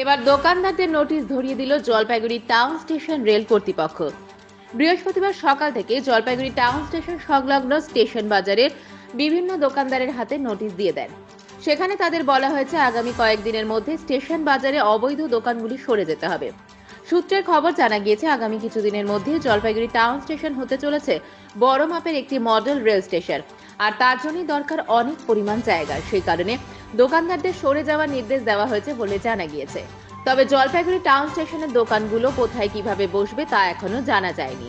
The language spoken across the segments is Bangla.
এবার দোকানদারদের নোটিশ ধরিয়ে দিল জলপাইগুড়ি টাউন স্টেশন রেল কর্তৃপক্ষ। বৃহস্পতিবার সকাল থেকে জলপাইগুড়ি টাউন স্টেশন সংলগ্ন স্টেশন বাজারের বিভিন্ন দোকানদারের হাতে নোটিশ দিয়ে দেন। সেখানে তাদের বলা হয়েছে, আগামী কয়েকদিনের মধ্যে স্টেশন বাজারে অবৈধ দোকানগুলি সরে যেতে হবে। সূত্রের খবর জানা গিয়েছে, আগামী কিছুদিনের মধ্যে জলপাইগুড়ি টাউন স্টেশন হতে চলেছে বড় মাপের একটি মডেল রেল স্টেশন। আর তার জন্যই দরকার অনেক পরিমাণ জায়গা। সেই কারণে দোকানদারদের সরে যাওয়ার নির্দেশ দেওয়া হয়েছে বলে জানা গিয়েছে। তবে জলপাইগুড়ি টাউন স্টেশনের দোকানগুলো কোথায় কীভাবে বসবে তা এখনও জানা যায়নি।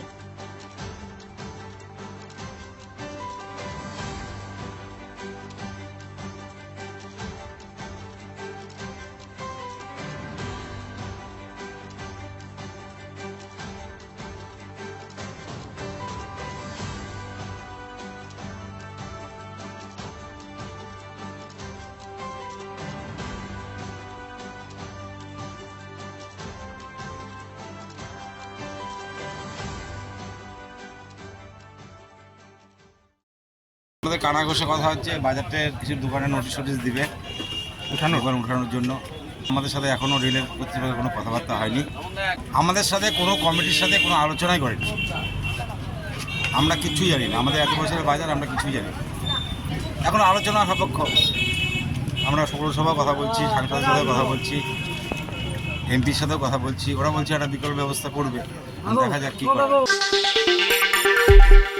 আমাদের কানা ঘষে কথা হচ্ছে বাজারটের কিছু দোকানে নোটিশ ফোটিস দিবে। উঠানো? দোকান উঠানোর জন্য। আমাদের সাথে এখনও রেলের কর্তৃপক্ষের কোনো কথাবার্তা হয়নি। আমাদের সাথে কোনো কমিটির সাথে কোনো আলোচনাই করেনি। আমরা কিছুই জানি না। আমাদের এত বছরের বাজার আমরা কিছুই জানি না। এখন আলোচনা সাপেক্ষ। আমরা পৌরসভা কথা বলছি সাংসদের সাথে কথা বলছি এমপির সাথেও কথা বলছি। ওরা বলছে একটা বিকল্প ব্যবস্থা করবে। দেখা যাক কী করে।